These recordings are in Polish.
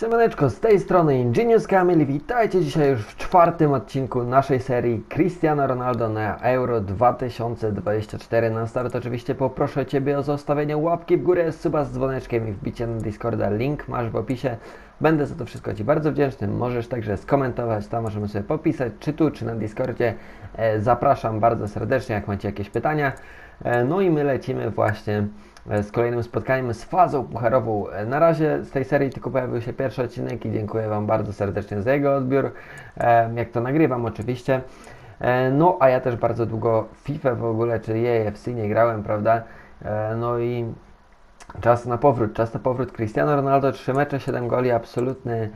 Siemaneczko, z tej strony Ingenious Kamil. Witajcie dzisiaj już w czwartym odcinku naszej serii Cristiano Ronaldo na Euro 2024. Na start oczywiście poproszę Ciebie o zostawienie łapki w górę, suba z dzwoneczkiem i wbicie na Discorda. Link masz w opisie. Będę za to wszystko Ci bardzo wdzięczny. Możesz także skomentować, tam możemy sobie popisać, czy tu, czy na Discordzie. E, Zapraszam bardzo serdecznie, jak macie jakieś pytania. E, No i my lecimy właśnie z kolejnym spotkaniem z fazą pucharową. Na razie z tej serii tylko pojawił się pierwszy odcinek i dziękuję Wam bardzo serdecznie za jego odbiór, jak to nagrywam oczywiście. No a ja też bardzo długo FIFA w ogóle, czy EFC nie grałem, prawda? No i czas na powrót, czas na powrót. Cristiano Ronaldo, 3 mecze, 7 goli, absolutny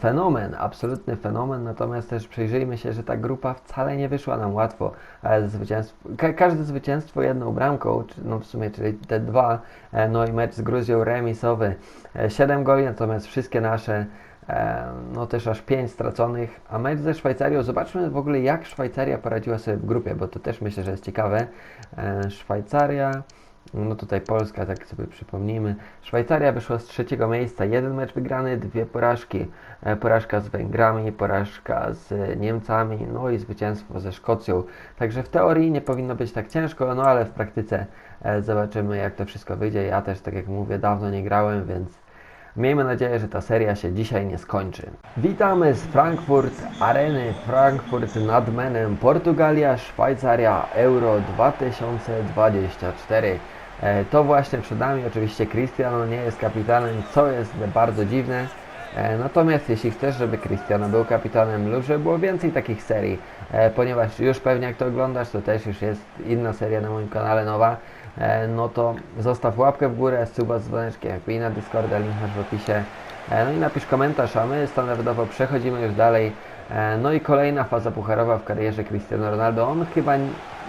fenomen, absolutny fenomen, natomiast też przyjrzyjmy się, że ta grupa wcale nie wyszła nam łatwo. E, Zwycięstwo, ka każde zwycięstwo jedną bramką, no w sumie, czyli te dwa, e, no i mecz z Gruzją remisowy, e, 7 goli, natomiast wszystkie nasze, e, no też aż 5 straconych, a mecz ze Szwajcarią, zobaczmy w ogóle jak Szwajcaria poradziła sobie w grupie, bo to też myślę, że jest ciekawe. E, Szwajcaria, no tutaj Polska, tak sobie przypomnijmy. Szwajcaria wyszła z trzeciego miejsca. Jeden mecz wygrany, dwie porażki. E, Porażka z Węgrami, porażka z Niemcami, no i zwycięstwo ze Szkocją. Także w teorii nie powinno być tak ciężko, no ale w praktyce e, zobaczymy jak to wszystko wyjdzie. Ja też, tak jak mówię, dawno nie grałem, więc Miejmy nadzieję, że ta seria się dzisiaj nie skończy. Witamy z Frankfurt Areny, Frankfurt nad Menem, Portugalia, Szwajcaria, Euro 2024. E, To właśnie przed nami, oczywiście Cristiano nie jest kapitanem, co jest bardzo dziwne. E, Natomiast jeśli chcesz, żeby Cristiano był kapitanem lub żeby było więcej takich serii, e, ponieważ już pewnie jak to oglądasz, to też już jest inna seria na moim kanale nowa, no to zostaw łapkę w górę, suba z dzwoneczkiem, wbij na Discorda, link masz w opisie. E, No i napisz komentarz, a my standardowo przechodzimy już dalej. E, No i kolejna faza pucharowa w karierze Cristiano Ronaldo. On chyba,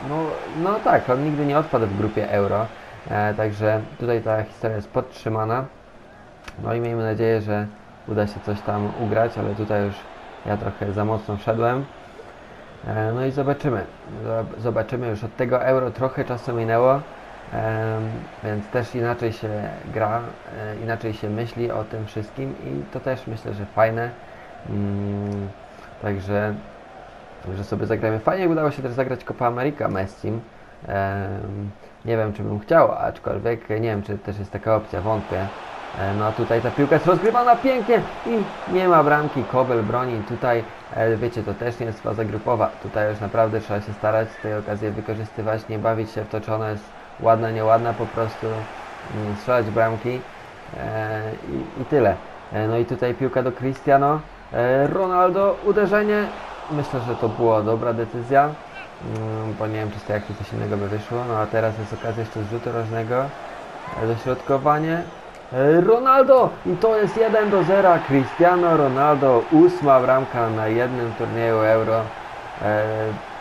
no, no tak, on nigdy nie odpadł w grupie Euro, e, także tutaj ta historia jest podtrzymana. No i miejmy nadzieję, że uda się coś tam ugrać, ale tutaj już ja trochę za mocno wszedłem. E, No i zobaczymy. Zob- Zobaczymy już od tego euro trochę czasu minęło, więc też inaczej się gra, e, inaczej się myśli o tym wszystkim i to też myślę, że fajne. Mm, Także, także sobie zagramy. Fajnie udało się też zagrać Copa America Messim. Nie wiem, czy bym chciał, aczkolwiek nie wiem, czy też jest taka opcja, wątpię. E, No a tutaj ta piłka jest rozgrywana pięknie i nie ma bramki, Kobel broni. Tutaj, e, wiecie, to też nie jest faza grupowa. Tutaj już naprawdę trzeba się starać tej okazji wykorzystywać, nie bawić się w to, czy jest ładna, nieładna, po prostu mm, strzelać bramki e, i, i tyle. E, No i tutaj piłka do Cristiano. E, Ronaldo, uderzenie. Myślę, że to była dobra decyzja, mm, bo nie wiem, czy z akcji coś innego by wyszło. No a teraz jest okazja jeszcze z rzutu rożnego. Dośrodkowanie. Ronaldo! I to jest 1 do 0. Cristiano Ronaldo, ósma bramka na jednym turnieju Euro.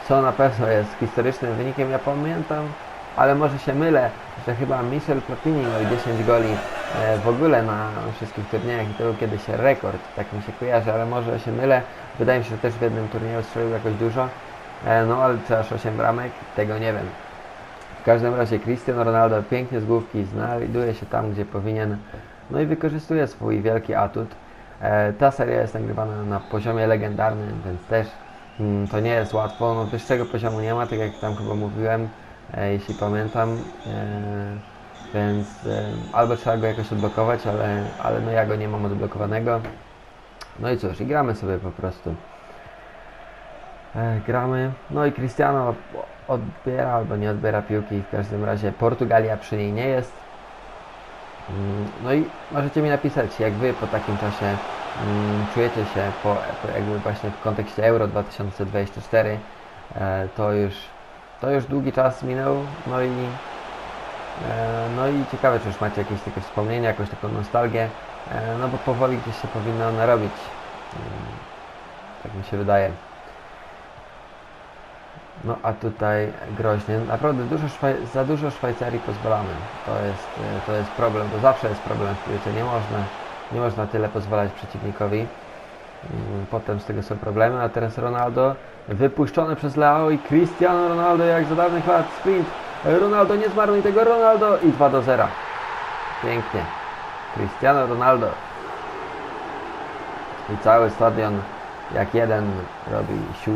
Co na pewno jest historycznym wynikiem. Ja pamiętam, ale może się mylę, że chyba Michel Platini miał 10 goli e, w ogóle na wszystkich turniejach i to był kiedyś rekord. Tak mi się kojarzy, ale może się mylę. Wydaje mi się, że też w jednym turnieju strzelił jakoś dużo. E, No ale czy aż 8 bramek? Tego nie wiem. W każdym razie Cristiano Ronaldo pięknie z główki znajduje się tam, gdzie powinien, no i wykorzystuje swój wielki atut. E, ta seria jest nagrywana na poziomie legendarnym, więc też mm, to nie jest łatwo. No, wyższego poziomu nie ma, tak jak tam chyba mówiłem, jeśli pamiętam. E, więc e, albo trzeba go jakoś odblokować, ale, ale no ja go nie mam odblokowanego. No i cóż, i gramy sobie po prostu. E, gramy. No i Cristiano odbiera albo nie odbiera piłki. W każdym razie Portugalia przy niej nie jest. Mm, No i możecie mi napisać, jak wy po takim czasie mm, czujecie się po, jakby właśnie w kontekście Euro 2024. E, to już to już długi czas minął. No i e, no i ciekawe, czy już macie jakieś takie wspomnienia, jakąś taką nostalgię. E, no bo powoli gdzieś się powinno narobić. Mm, Tak mi się wydaje. No a tutaj groźnie. Naprawdę dużo za dużo Szwajcarii pozwalamy. To jest, e, to jest problem, to zawsze jest problem w piłce. Nie można, nie można tyle pozwalać przeciwnikowi. Mm, Potem z tego są problemy, a teraz Ronaldo wypuszczony przez Leao i Cristiano Ronaldo jak za dawnych lat sprint. Ronaldo nie zmarnuj tego Ronaldo i 2 do 0. Pięknie. Cristiano Ronaldo. i cały stadion jak jeden robi sił.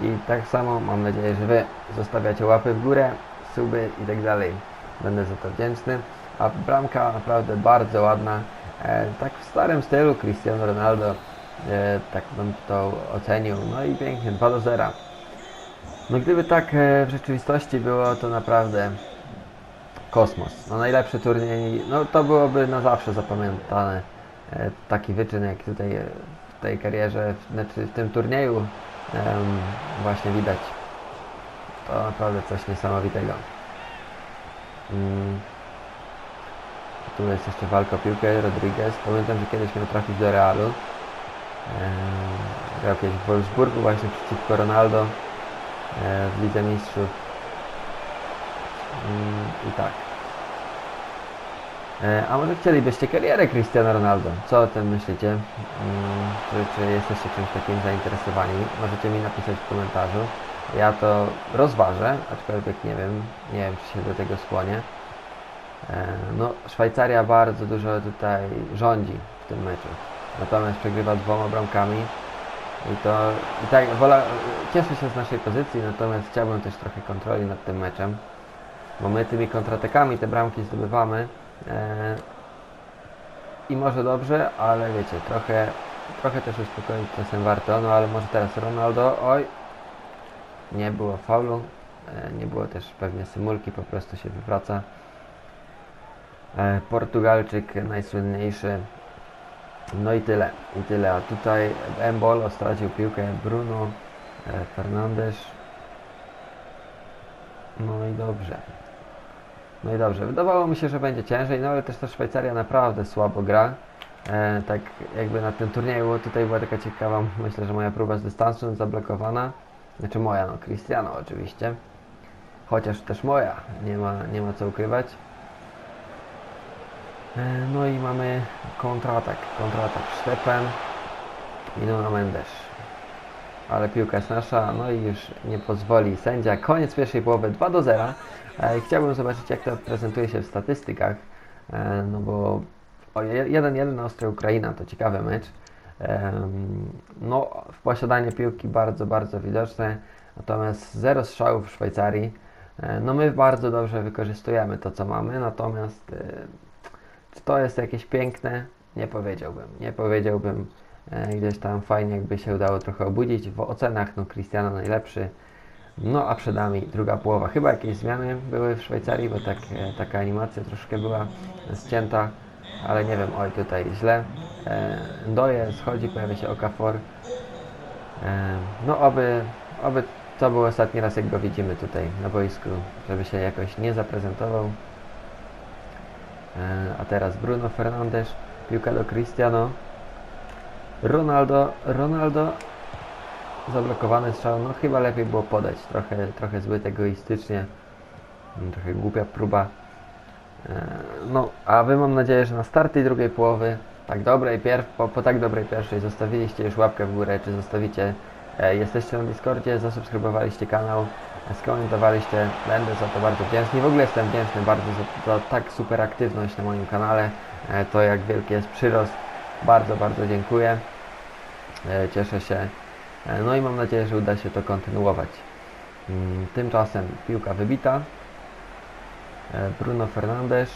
I tak samo mam nadzieję, że Wy zostawiacie łapy w górę, suby i tak dalej. Będę za to wdzięczny. A bramka naprawdę bardzo ładna. E, tak w starym stylu Cristiano Ronaldo, tak bym to ocenił. No i pięknie, 2 do 0. No gdyby tak e, w rzeczywistości było, to naprawdę kosmos. No najlepszy turniej, no to byłoby na zawsze zapamiętane. E, taki wyczyn jak tutaj e, w tej karierze, znaczy w tym turnieju właśnie widać. To naprawdę coś niesamowitego. Mm. Tu jest jeszcze walka o piłkę, Rodriguez. Pamiętam, że kiedyś miał trafić do Realu. Grał kiedyś w Wolfsburgu właśnie przeciwko Ronaldo e, w Lidze Mistrzów. Mm, I tak. E, A może chcielibyście karierę Cristiano Ronaldo? Co o tym myślicie? Mm, Czy, czy jesteście czymś takim zainteresowani? Możecie mi napisać w komentarzu. Ja to rozważę, aczkolwiek nie wiem, nie wiem czy się do tego skłonię. No, Szwajcaria bardzo dużo tutaj rządzi w tym meczu. Natomiast przegrywa dwoma bramkami. I to i tak wola, cieszę się z naszej pozycji, natomiast chciałbym też trochę kontroli nad tym meczem. Bo my tymi kontratakami te bramki zdobywamy. E, I może dobrze, ale wiecie, trochę, trochę też uspokoić czasem warto. No ale może teraz Ronaldo, oj, nie było faulu, e, nie było też pewnie symulki, po prostu się wywraca. E, Portugalczyk najsłynniejszy. No i tyle, i tyle. A tutaj Embolo stracił piłkę, Bruno e, Fernandes. No i dobrze. No i dobrze. Wydawało mi się, że będzie ciężej, no ale też ta Szwajcaria naprawdę słabo gra. E, tak jakby na tym turnieju tutaj była taka ciekawa, myślę, że moja próba z dystansu zablokowana. Znaczy moja, no Cristiano oczywiście. Chociaż też moja, nie ma, nie ma co ukrywać. E, No i mamy kontratak, kontratak Stepen i Nuno Mendes. Ale piłka jest nasza, no i już nie pozwoli sędzia. Koniec pierwszej połowy 2 do 0. E, Chciałbym zobaczyć jak to prezentuje się w statystykach, e, no bo o, je- 1-1 Austria-Ukraina to ciekawy mecz. No, w posiadanie piłki bardzo, bardzo widoczne, natomiast zero strzałów w Szwajcarii. No my bardzo dobrze wykorzystujemy to, co mamy, natomiast czy to jest jakieś piękne? Nie powiedziałbym. Nie powiedziałbym. E, Gdzieś tam fajnie jakby się udało trochę obudzić. W ocenach no Cristiano najlepszy. No a przed nami druga połowa. Chyba jakieś zmiany były w Szwajcarii, bo tak, e, taka animacja troszkę była ścięta. Ale nie wiem, oj tutaj źle. E, Ndoje schodzi, pojawia się Okafor. E, no oby, oby to był ostatni raz jak go widzimy tutaj na boisku, żeby się jakoś nie zaprezentował. E, A teraz Bruno Fernandes, piłka do Cristiano. Ronaldo, Ronaldo zablokowany strzał, no chyba lepiej było podać, trochę, trochę zbyt egoistycznie, Mm, trochę głupia próba. E, No, a Wy mam nadzieję, że na start tej drugiej połowy, tak dobrej pierw, po, po tak dobrej pierwszej zostawiliście już łapkę w górę, czy zostawicie, e, jesteście na Discordzie, zasubskrybowaliście kanał, skomentowaliście, będę za to bardzo wdzięczny. W ogóle jestem wdzięczny bardzo za, za tak super aktywność na moim kanale, e, to jak wielki jest przyrost, bardzo, bardzo dziękuję, e, cieszę się, e, no i mam nadzieję, że uda się to kontynuować. Mm, Tymczasem piłka wybita. Bruno Fernandes,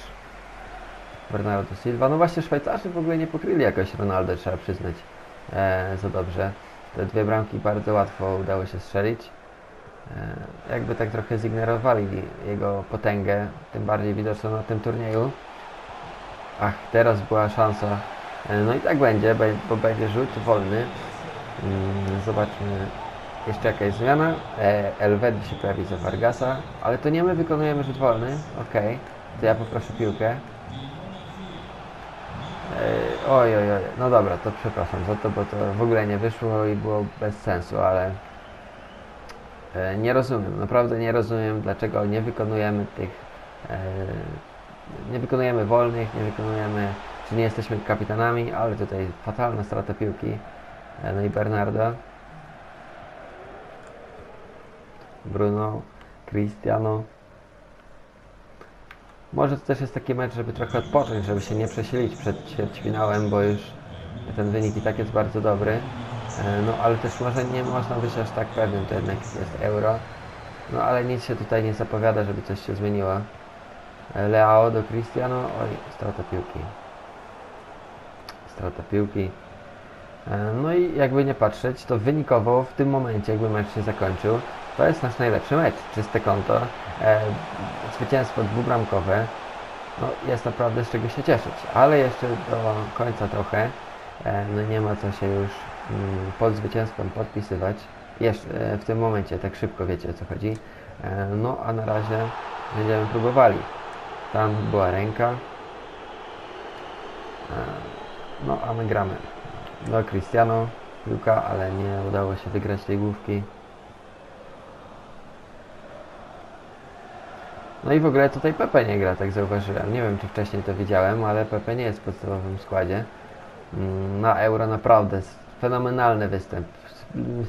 Bernardo Silva. No właśnie Szwajcarzy w ogóle nie pokryli jakoś Ronaldo, trzeba przyznać, za dobrze. Te dwie bramki bardzo łatwo udało się strzelić. E, jakby tak trochę zignorowali jego potęgę, tym bardziej widoczną na tym turnieju. Ach, teraz była szansa. E, no i tak będzie, bo będzie rzut wolny. Mm, Zobaczmy jeszcze jakaś zmiana. E, Elvedi się pojawi za Vargasa, ale to nie my wykonujemy rzut wolny. Okej, to ja poproszę piłkę. Oj, oj, oj. No dobra, to przepraszam za to, bo to w ogóle nie wyszło i było bez sensu, ale nie rozumiem, naprawdę nie rozumiem, dlaczego nie wykonujemy tych. E, nie wykonujemy wolnych, nie wykonujemy, czy nie jesteśmy kapitanami, ale tutaj fatalna strata piłki. E, no i Bernardo. Bruno, Cristiano. Może to też jest taki mecz, żeby trochę odpocząć, żeby się nie przesilić przed ćwierćfinałem, bo już ten wynik i tak jest bardzo dobry. E, No ale też może nie można być aż tak pewnym, to jednak jest euro. No ale nic się tutaj nie zapowiada, żeby coś się zmieniło. E, Leao do Cristiano, oj, strata piłki. Strata piłki. E, No i jakby nie patrzeć, to wynikowo w tym momencie, jakby mecz się zakończył, to jest nasz najlepszy mecz. Czyste konto, e, zwycięstwo dwubramkowe. No jest naprawdę z czego się cieszyć, ale jeszcze do końca trochę. E, no nie ma co się już pod zwycięstwem podpisywać. Jeszcze e, w tym momencie, tak szybko wiecie o co chodzi. E, no a na razie będziemy próbowali. Tam była ręka. E, no a my gramy. No Cristiano, piłka, ale nie udało się wygrać tej główki. No i w ogóle tutaj Pepe nie gra, tak zauważyłem. Nie wiem, czy wcześniej to widziałem, ale Pepe nie jest w podstawowym składzie. Mm, Na Euro naprawdę fenomenalny występ.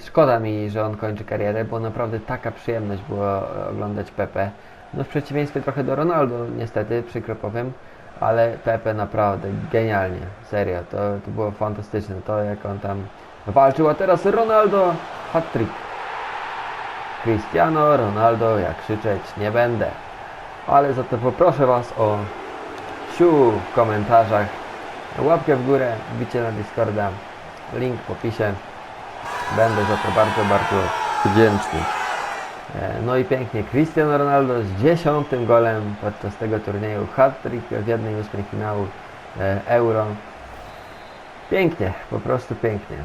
Szkoda mi, że on kończy karierę, bo naprawdę taka przyjemność było e, oglądać Pepe. No w przeciwieństwie trochę do Ronaldo, niestety, przykro powiem, ale Pepe naprawdę genialnie, serio, to, to było fantastyczne, to jak on tam walczył, a teraz Ronaldo, hat-trick. Cristiano Ronaldo, jak krzyczeć nie będę. Ale za to poproszę Was o siu w komentarzach, łapkę w górę, bicie na Discorda, link w opisie. Będę za to bardzo, bardzo wdzięczny. E, No i pięknie, Cristiano Ronaldo z dziesiątym golem podczas tego turnieju, hat-trick w jednej ósmej finału e, Euro. Pięknie, po prostu pięknie.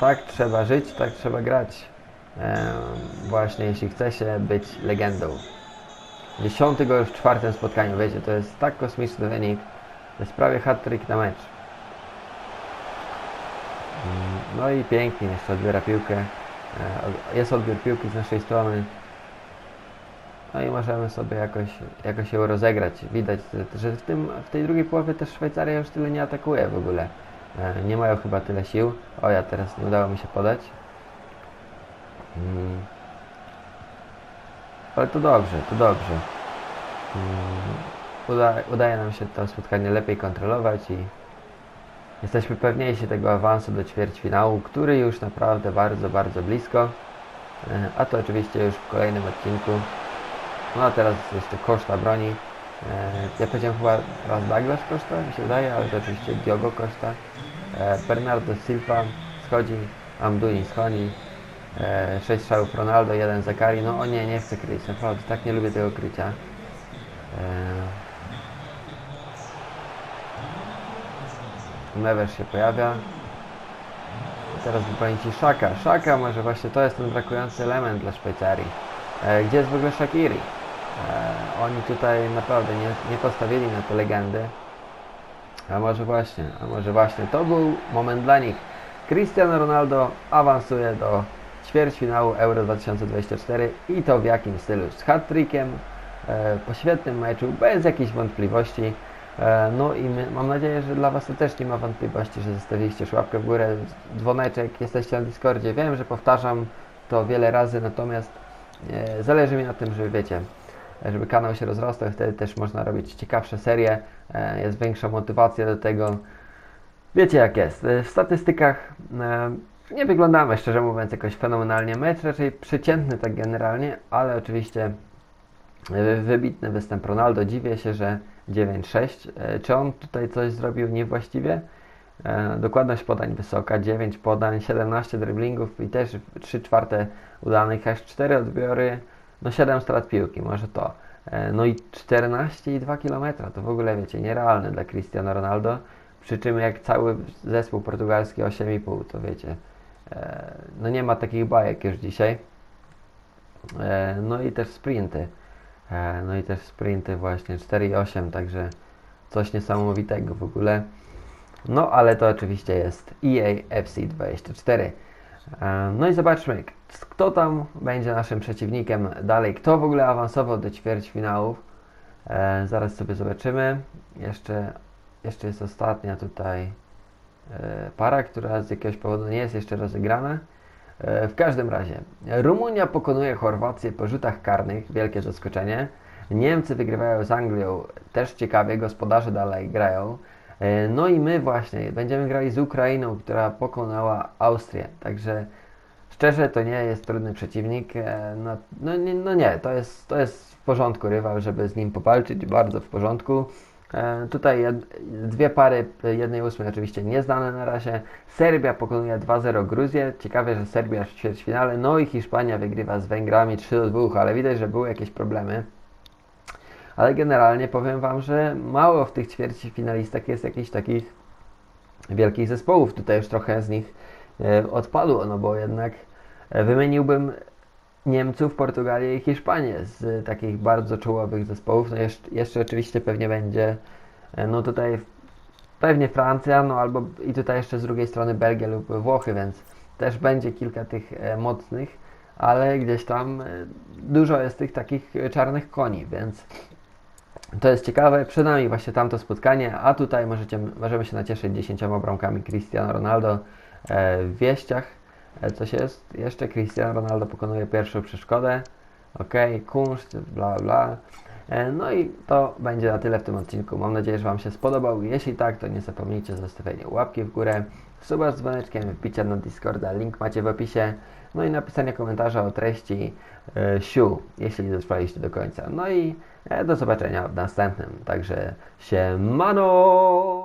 Tak trzeba żyć, tak trzeba grać. E, właśnie jeśli chce się być legendą. Dziesiąty gol w czwartym spotkaniu, wiecie, to jest tak kosmiczny wynik. To jest prawie hat-trick na mecz. No i pięknie jeszcze odbiera piłkę. E, Jest odbiór piłki z naszej strony. No i możemy sobie jakoś, jakoś ją rozegrać. Widać, że- że w, tym, w tej drugiej połowie też Szwajcaria już tyle nie atakuje w ogóle. E, Nie mają chyba tyle sił. O, ja teraz nie udało mi się podać. Mm. Ale to dobrze, to dobrze. Mm. Uda, udaje nam się to spotkanie lepiej kontrolować i jesteśmy pewniejsi tego awansu do ćwierćfinału, który już naprawdę bardzo, bardzo blisko. E, A to oczywiście już w kolejnym odcinku. No a teraz jeszcze Koszta broni. E, Ja powiedziałem chyba raz Douglas Koszta, mi się wydaje, ale to oczywiście Diogo Koszta. E, Bernardo Silva schodzi, Amduni schodzi. E, 6 strzałów Ronaldo, jeden Zakari. No o nie, nie chcę kryć, naprawdę tak nie lubię tego krycia. Neves się pojawia. Teraz wybroni ci Szaka. Szaka może właśnie to jest ten brakujący element dla Szwajcarii. E, gdzie jest w ogóle Shakiri? E, oni tutaj naprawdę nie, nie postawili na te legendy. A może właśnie, a może właśnie to był moment dla nich. Cristiano Ronaldo awansuje do ćwierćfinału Euro 2024 i to w jakim stylu? Z hat-trickiem, e, po świetnym meczu, bez jakichś wątpliwości. E, No i my, mam nadzieję, że dla Was to też nie ma wątpliwości, że zostawiliście łapkę w górę, dzwoneczek, jesteście na Discordzie. Wiem, że powtarzam to wiele razy, natomiast e, zależy mi na tym, żeby wiecie, żeby kanał się rozrastał wtedy też można robić ciekawsze serie, e, jest większa motywacja do tego. Wiecie jak jest. E, W statystykach e, nie wyglądamy, szczerze mówiąc, jakoś fenomenalnie. Mecz raczej przeciętny tak generalnie, ale oczywiście e, wybitny występ Ronaldo. Dziwię się, że 9-6. E, Czy on tutaj coś zrobił niewłaściwie? E, Dokładność podań wysoka, 9 podań, 17 driblingów i też 3 czwarte udanych, aż 4 odbiory, no 7 strat piłki, może to. E, No i 14,2 km, to w ogóle wiecie, nierealne dla Cristiano Ronaldo. Przy czym jak cały zespół portugalski 8,5, to wiecie, no nie ma takich bajek już dzisiaj. No i też sprinty. E, No i też sprinty właśnie 4,8, także coś niesamowitego w ogóle. No ale to oczywiście jest EA FC 24. E, No i zobaczmy, kto tam będzie naszym przeciwnikiem dalej, kto w ogóle awansował do ćwierćfinałów. E, Zaraz sobie zobaczymy. Jeszcze, jeszcze jest ostatnia tutaj para, która z jakiegoś powodu nie jest jeszcze rozegrana. E, W każdym razie, Rumunia pokonuje Chorwację po rzutach karnych, wielkie zaskoczenie. Niemcy wygrywają z Anglią, też ciekawie, gospodarze dalej grają. E, No i my właśnie będziemy grali z Ukrainą, która pokonała Austrię. Także szczerze to nie jest trudny przeciwnik. E, No, no, nie, no nie, to jest, to jest w porządku rywal, żeby z nim powalczyć, bardzo w porządku. E, Tutaj dwie pary, jednej ósmej oczywiście nieznane na razie. Serbia pokonuje 2-0 Gruzję. Ciekawe, że Serbia w ćwierćfinale. No i Hiszpania wygrywa z Węgrami 3-2, ale widać, że były jakieś problemy. Ale generalnie powiem Wam, że mało w tych ćwierćfinalistach jest jakichś takich wielkich zespołów. Tutaj już trochę z nich e, odpadło, no bo jednak e, wymieniłbym Niemców, Portugalię i Hiszpanię z takich bardzo czołowych zespołów. No jeszcze, jeszcze oczywiście pewnie będzie, e, no tutaj pewnie Francja, no albo i tutaj jeszcze z drugiej strony Belgia lub Włochy, więc też będzie kilka tych e, mocnych, ale gdzieś tam e, dużo jest tych takich czarnych koni, więc to jest ciekawe. Przed nami właśnie tamto spotkanie, a tutaj możecie, możemy się nacieszyć 10 bramkami Cristiano Ronaldo w wieściach. E, coś jest? Jeszcze Cristiano Ronaldo pokonuje pierwszą przeszkodę. Ok, kunszt, bla bla. E, no i to będzie na tyle w tym odcinku. Mam nadzieję, że Wam się spodobał. Jeśli tak, to nie zapomnijcie zostawienia łapki w górę, suba z dzwoneczkiem, wbicia na Discorda, link macie w opisie. No i napisania komentarza o treści e, siu, jeśli dotrwaliście do końca. No i e, do zobaczenia w następnym. Także się mano!